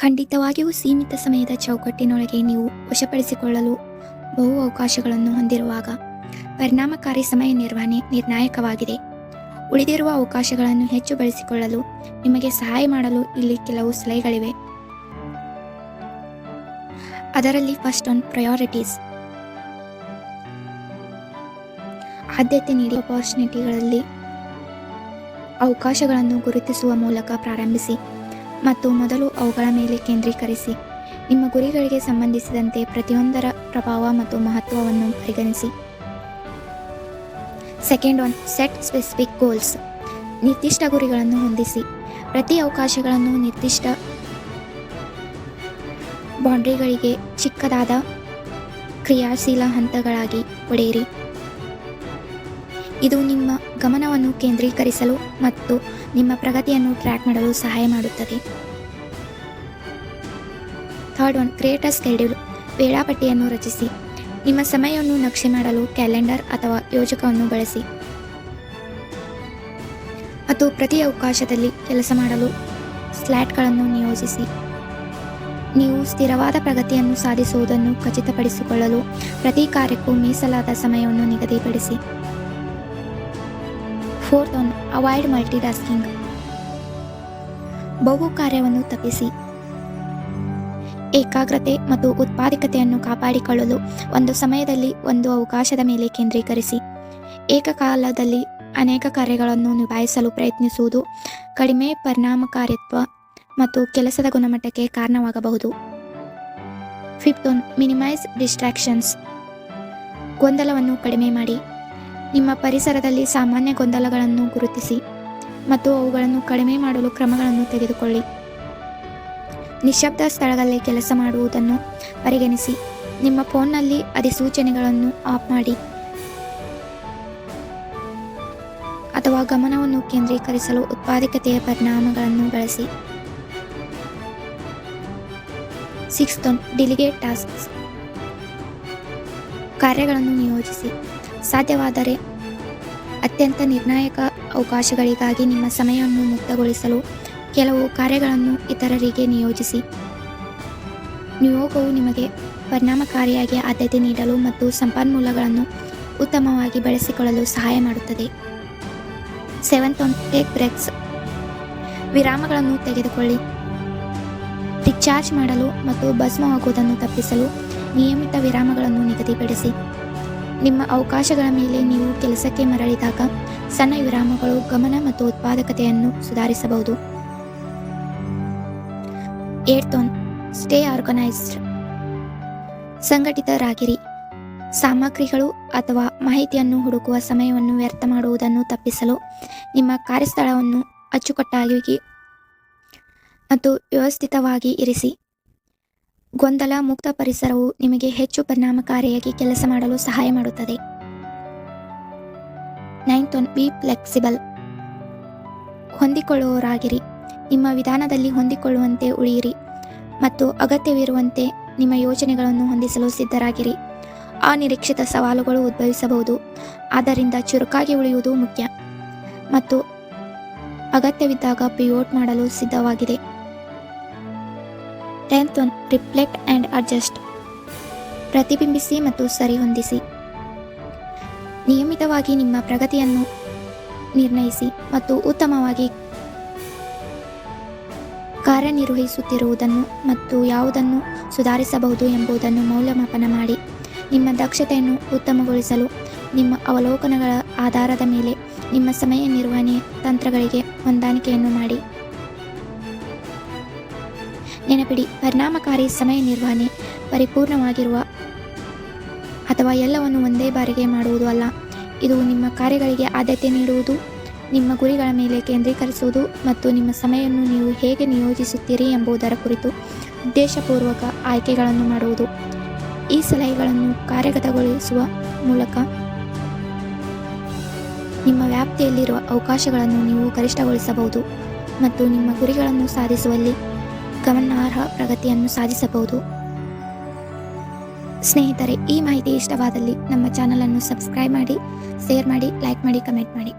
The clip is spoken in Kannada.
ಖಂಡಿತವಾಗಿಯೂ ಸೀಮಿತ ಸಮಯದ ಚೌಕಟ್ಟಿನೊಳಗೆ ನೀವು ವಶಪಡಿಸಿಕೊಳ್ಳಲು ಬಹು ಅವಕಾಶಗಳನ್ನು ಹೊಂದಿರುವಾಗ ಪರಿಣಾಮಕಾರಿ ಸಮಯ ನಿರ್ವಹಣೆ ನಿರ್ಣಾಯಕವಾಗಿದೆ. ಉಳಿದಿರುವ ಅವಕಾಶಗಳನ್ನು ಹೆಚ್ಚು ಬಳಸಿಕೊಳ್ಳಲು ನಿಮಗೆ ಸಹಾಯ ಮಾಡಲು ಇಲ್ಲಿ ಕೆಲವು ಸಲಹೆಗಳಿವೆ. ಅದರಲ್ಲಿ ಫಸ್ಟ್ ಆನ್ ಪ್ರಯಾರಿಟೀಸ್ ಆದ್ಯತೆ ನೀಡಿ ಅಪಾರ್ಚುನಿಟಿಗಳಲ್ಲಿ ಅವಕಾಶಗಳನ್ನು ಗುರುತಿಸುವ ಮೂಲಕ ಪ್ರಾರಂಭಿಸಿ. ಮತ್ತು ಮೊದಲು ಅವುಗಳ ಮೇಲೆ ಕೇಂದ್ರೀಕರಿಸಿ. ನಿಮ್ಮ ಗುರಿಗಳಿಗೆ ಸಂಬಂಧಿಸಿದಂತೆ ಪ್ರತಿಯೊಂದರ ಪ್ರಭಾವ ಮತ್ತು ಮಹತ್ವವನ್ನು ಪರಿಗಣಿಸಿ. Second one, set specific goals. ನಿರ್ದಿಷ್ಟ ಗುರಿಗಳನ್ನು ಹೊಂದಿಸಿ. ಪ್ರತಿ ಅವಕಾಶಗಳನ್ನು ನಿರ್ದಿಷ್ಟ ಬೌಂಡ್ರಿಗಳಿಗೆ ಚಿಕ್ಕದಾದ ಕ್ರಿಯಾಶೀಲ ಹಂತಗಳಾಗಿ ಒಡೆಯಿರಿ. ಇದು ನಿಮ್ಮ ಗಮನವನ್ನು ಕೇಂದ್ರೀಕರಿಸಲು ಮತ್ತು ನಿಮ್ಮ ಪ್ರಗತಿಯನ್ನು ಟ್ರ್ಯಾಕ್ ಮಾಡಲು ಸಹಾಯ ಮಾಡುತ್ತದೆ. ಥರ್ಡ್ ಒನ್, ಕ್ರಿಯೇಟರ್ ಸ್ಕೆಡ್ಯೂಲ್, ವೇಳಾಪಟ್ಟಿಯನ್ನು ರಚಿಸಿ. ನಿಮ್ಮ ಸಮಯವನ್ನು ನಕ್ಷೆ ಮಾಡಲು ಕ್ಯಾಲೆಂಡರ್ ಅಥವಾ ಯೋಜಕವನ್ನು ಬಳಸಿ. ಮತ್ತು ಪ್ರತಿ ಅವಕಾಶದಲ್ಲಿ ಕೆಲಸ ಮಾಡಲು ಸ್ಲ್ಯಾಟ್ಗಳನ್ನು ನಿಯೋಜಿಸಿ. ನೀವು ಸ್ಥಿರವಾದ ಪ್ರಗತಿಯನ್ನು ಸಾಧಿಸುವುದನ್ನು ಖಚಿತಪಡಿಸಿಕೊಳ್ಳಲು ಪ್ರತಿ ಕಾರ್ಯಕ್ಕೂ ಮೀಸಲಾದ ಸಮಯವನ್ನು ನಿಗದಿಪಡಿಸಿ. ಫೋರ್ತ್ ಒನ್ ಅವಾಯ್ಡ್ ಮಲ್ಟಿಟಾಸ್ಕಿಂಗ್ ಬಹು ಕಾರ್ಯವನ್ನು ತಪ್ಪಿಸಿ. ಏಕಾಗ್ರತೆ ಮತ್ತು ಉತ್ಪಾದಕತೆಯನ್ನು ಕಾಪಾಡಿಕೊಳ್ಳಲು ಒಂದು ಸಮಯದಲ್ಲಿ ಒಂದು ಅವಕಾಶದ ಮೇಲೆ ಕೇಂದ್ರೀಕರಿಸಿ. ಏಕಕಾಲದಲ್ಲಿ ಅನೇಕ ಕಾರ್ಯಗಳನ್ನು ನಿಭಾಯಿಸಲು ಪ್ರಯತ್ನಿಸುವುದು ಕಡಿಮೆ ಪರಿಣಾಮಕಾರಿತ್ವ ಮತ್ತು ಕೆಲಸದ ಗುಣಮಟ್ಟಕ್ಕೆ ಕಾರಣವಾಗಬಹುದು. Fifth one minimise distractions. ಗೊಂದಲವನ್ನು ಕಡಿಮೆ ಮಾಡಿ. ನಿಮ್ಮ ಪರಿಸರದಲ್ಲಿ ಸಾಮಾನ್ಯ ಗೊಂದಲಗಳನ್ನು ಗುರುತಿಸಿ ಮತ್ತು ಅವುಗಳನ್ನು ಕಡಿಮೆ ಮಾಡಲು ಕ್ರಮಗಳನ್ನು ತೆಗೆದುಕೊಳ್ಳಿ. ನಿಶಬ್ದ ಸ್ಥಳಗಳಲ್ಲಿ ಕೆಲಸ ಮಾಡುವುದನ್ನು ಪರಿಗಣಿಸಿ, ನಿಮ್ಮ ಫೋನ್ನಲ್ಲಿ ಅಧಿಸೂಚನೆಗಳನ್ನು ಆಫ್ ಮಾಡಿ ಅಥವಾ ಗಮನವನ್ನು ಕೇಂದ್ರೀಕರಿಸಲು ಉತ್ಪಾದಕತೆಯ ಪರಿಣಾಮಗಳನ್ನು ಬಳಸಿ. ಸಿಕ್ಸ್ತ್ ಡಿಲಿಗೇಟ್ ಟಾಸ್ಕ್ಸ್ ಕಾರ್ಯಗಳನ್ನು ನಿಯೋಜಿಸಿ. ಸಾಧ್ಯವಾದರೆ ಅತ್ಯಂತ ನಿರ್ಣಾಯಕ ಅವಕಾಶಗಳಿಗಾಗಿ ನಿಮ್ಮ ಸಮಯವನ್ನು ಮುಕ್ತಗೊಳಿಸಲು ಕೆಲವು ಕಾರ್ಯಗಳನ್ನು ಇತರರಿಗೆ ನಿಯೋಜಿಸಿ. ನಿಯೋಗವು ನಿಮಗೆ ಪರಿಣಾಮಕಾರಿಯಾಗಿ ಆದ್ಯತೆ ನೀಡಲು ಮತ್ತು ಸಂಪನ್ಮೂಲಗಳನ್ನು ಉತ್ತಮವಾಗಿ ಬಳಸಿಕೊಳ್ಳಲು ಸಹಾಯ ಮಾಡುತ್ತದೆ. ಸೆವೆಂತ್ ಒನ್ ಟೇಕ್ ಬ್ರೇಕ್ಸ್ ವಿರಾಮಗಳನ್ನು ತೆಗೆದುಕೊಳ್ಳಿ. ರಿಚಾರ್ಜ್ ಮಾಡಲು ಮತ್ತು ಭಸ್ಮವಾಗುವುದನ್ನು ತಪ್ಪಿಸಲು ನಿಯಮಿತ ವಿರಾಮಗಳನ್ನು ನಿಗದಿಪಡಿಸಿ. ನಿಮ್ಮ ಅವಕಾಶಗಳ ಮೇಲೆ ನೀವು ಕೆಲಸಕ್ಕೆ ಮರಳಿದಾಗ ಸಣ್ಣ ವಿರಾಮಗಳು, ಗಮನ ಮತ್ತು ಉತ್ಪಾದಕತೆಯನ್ನು ಸುಧಾರಿಸಬಹುದು. Eighth one stay organised. ಸಂಘಟಿತರಾಗಿರಿ. ಸಾಮಗ್ರಿಗಳು ಅಥವಾ ಮಾಹಿತಿಯನ್ನು ಹುಡುಕುವ ಸಮಯವನ್ನು ವ್ಯರ್ಥ ಮಾಡುವುದನ್ನು ತಪ್ಪಿಸಲು ನಿಮ್ಮ ಕಾರ್ಯಸ್ಥಳವನ್ನು ಅಚ್ಚುಕಟ್ಟಾಗಿ ಮತ್ತು ವ್ಯವಸ್ಥಿತವಾಗಿ ಇರಿಸಿ. ಗೊಂದಲ ಮುಕ್ತ ಪರಿಸರವು ನಿಮಗೆ ಹೆಚ್ಚು ಪರಿಣಾಮಕಾರಿಯಾಗಿ ಕೆಲಸ ಮಾಡಲು ಸಹಾಯ ಮಾಡುತ್ತದೆ. Ninth one, be flexible. ಹೊಂದಿಕೊಳ್ಳುವವರಾಗಿರಿ. ನಿಮ್ಮ ವಿಧಾನದಲ್ಲಿ ಹೊಂದಿಕೊಳ್ಳುವಂತೆ ಉಳಿಯಿರಿ ಮತ್ತು ಅಗತ್ಯವಿರುವಂತೆ ನಿಮ್ಮ ಯೋಜನೆಗಳನ್ನು ಹೊಂದಿಸಲು ಸಿದ್ಧರಾಗಿರಿ. ಅನಿರೀಕ್ಷಿತ ಸವಾಲುಗಳು ಉದ್ಭವಿಸಬಹುದು. ಆದ್ದರಿಂದ ಚುರುಕಾಗಿ ಉಳಿಯುವುದು ಮುಖ್ಯ ಮತ್ತು ಅಗತ್ಯವಿದ್ದಾಗ ಪಿಯೋಟ್ ಮಾಡಲು ಸಿದ್ಧವಾಗಿದೆ. Tenth one reflect and adjust ಪ್ರತಿಬಿಂಬಿಸಿ ಮತ್ತು ಸರಿಹೊಂದಿಸಿ. ನಿಯಮಿತವಾಗಿ ನಿಮ್ಮ ಪ್ರಗತಿಯನ್ನು ನಿರ್ಣಯಿಸಿ ಮತ್ತು ಉತ್ತಮವಾಗಿ ಕಾರ್ಯನಿರ್ವಹಿಸುತ್ತಿರುವುದನ್ನು ಮತ್ತು ಯಾವುದನ್ನು ಸುಧಾರಿಸಬಹುದು ಎಂಬುದನ್ನು ಮೌಲ್ಯಮಾಪನ ಮಾಡಿ. ನಿಮ್ಮ ದಕ್ಷತೆಯನ್ನು ಉತ್ತಮಗೊಳಿಸಲು, ನಿಮ್ಮ ಅವಲೋಕನಗಳ ಆಧಾರದ ಮೇಲೆ ನಿಮ್ಮ ಸಮಯ ನಿರ್ವಹಣೆ ತಂತ್ರಗಳಿಗೆ ಹೊಂದಾಣಿಕೆಯನ್ನು ಮಾಡಿ. ನೆನಪಿಡಿ, ಪರಿಣಾಮಕಾರಿ ಸಮಯ ನಿರ್ವಹಣೆ ಪರಿಪೂರ್ಣವಾಗಿರುವ ಅಥವಾ ಎಲ್ಲವನ್ನು ಒಂದೇ ಬಾರಿಗೆ ಮಾಡುವುದು ಅಲ್ಲ. ಇದು ನಿಮ್ಮ ಕಾರ್ಯಗಳಿಗೆ ಆದ್ಯತೆ ನೀಡುವುದು, ನಿಮ್ಮ ಗುರಿಗಳ ಮೇಲೆ ಕೇಂದ್ರೀಕರಿಸುವುದು ಮತ್ತು ನಿಮ್ಮ ಸಮಯವನ್ನು ನೀವು ಹೇಗೆ ನಿಯೋಜಿಸುತ್ತೀರಿ ಎಂಬುದರ ಕುರಿತು ಉದ್ದೇಶಪೂರ್ವಕ ಆಯ್ಕೆಗಳನ್ನು ಮಾಡುವುದು. ಈ ಸಲಹೆಗಳನ್ನು ಕಾರ್ಯಗತಗೊಳಿಸುವ ಮೂಲಕ ನಿಮ್ಮ ವ್ಯಾಪ್ತಿಯಲ್ಲಿರುವ ಅವಕಾಶಗಳನ್ನು ನೀವು ಗರಿಷ್ಠಗೊಳಿಸಬಹುದು ಮತ್ತು ನಿಮ್ಮ ಗುರಿಗಳನ್ನು ಸಾಧಿಸುವಲ್ಲಿ ಗಮನಾರ್ಹ ಪ್ರಗತಿಯನ್ನು ಸಾಧಿಸಬಹುದು. ಸ್ನೇಹಿತರೆ, ಈ ಮಾಹಿತಿ ಇಷ್ಟವಾದಲ್ಲಿ ನಮ್ಮ ಚಾನಲನ್ನು ಸಬ್ಸ್ಕ್ರೈಬ್ ಮಾಡಿ, ಶೇರ್ ಮಾಡಿ, ಲೈಕ್ ಮಾಡಿ, ಕಮೆಂಟ್ ಮಾಡಿ.